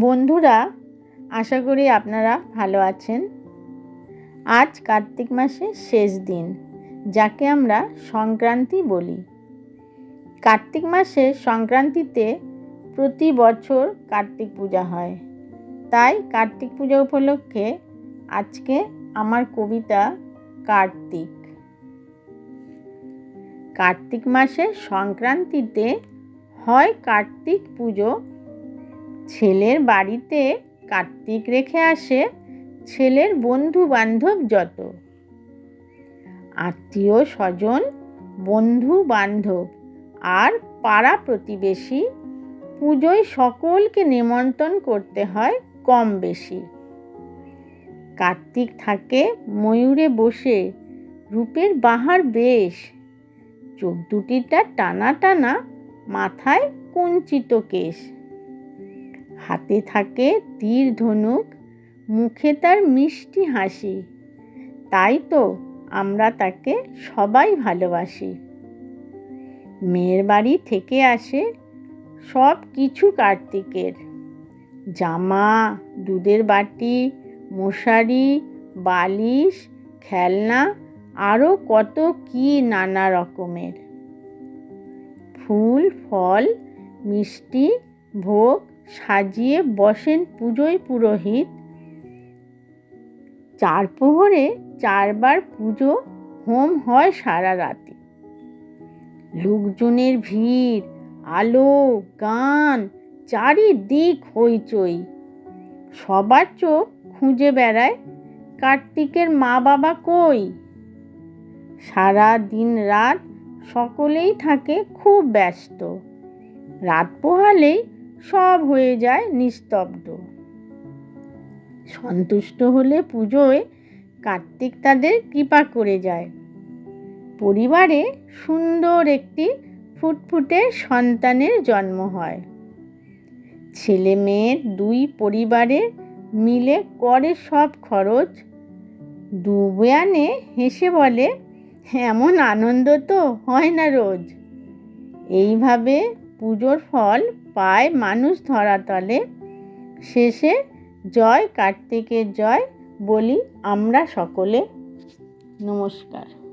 বন্ধুরা, আশা করি আপনারা ভালো আছেন। আজ কার্তিক মাসের শেষ দিন, যাকে আমরা সংক্রান্তি বলি। কার্তিক মাসের সংক্রান্তিতে প্রতি বছর কার্তিক পূজা হয়। তাই কার্তিক পূজা উপলক্ষে আজকে আমার কবিতা কার্তিক। কার্তিক মাসের সংক্রান্তিতে হয় কার্তিক পুজো ছেলের বাড়িতে কার্তিক রেখে আসে ছেলের বন্ধু বান্ধব যত। আত্মীয় স্বজন বন্ধু বান্ধব আর পাড়া প্রতিবেশী, পুজোয় সকলকে নিমন্ত্রণ করতে হয় কম বেশি। কার্তিক থাকে ময়ূরে বসে রূপের বাহার বেশ। চোখ দুটিটা টানা টানা, মাথায় কুঞ্চিত কেশ। হাতে থাকে তীর ধনুক, মুখে তার মিষ্টি হাসি। তাই তো আমরা তাকে সবাই ভালোবাসি। মেয়ের বাড়ি থেকে আসে সব কিছু কার্তিকের। জামা, দুধের বাটি, মশারি, বালিশ, খেলনা আরও কত কি নানা রকমের। ফুল, ফল, মিষ্টি, ভোগ সাজিয়ে বসেন পুজোয় পুরোহিত। চার প্রহরে চারবার পুজো হোম হয় সারা রাতে। লোকজনের ভিড়, আলো, গান, চারিদিক হইচই। সবার চোখ খুঁজে বেড়ায়, কার্তিকের মা বাবা কই? সারা দিন রাত সকলেই থাকে খুব ব্যস্ত। রাত পোহালেই সব হয়ে যায় নিস্তব্ধ। সন্তুষ্ট হলে পুজোয় কার্তিক তাদের কৃপা করে যায়। পরিবারে সুন্দর একটি ফুটফুটে সন্তানের জন্ম হয়। ছেলে মেয়ের দুই পরিবারে মিলে করে সব খরচ। ডুবে আনে হেসে বলে এমন আনন্দ তো হয় না রোজ। এইভাবে পুজোর ফল পায় মানুষ ধরাতলে। শেষে জয় কার্তিকের জয় বলি আমরা সকলে। নমস্কার।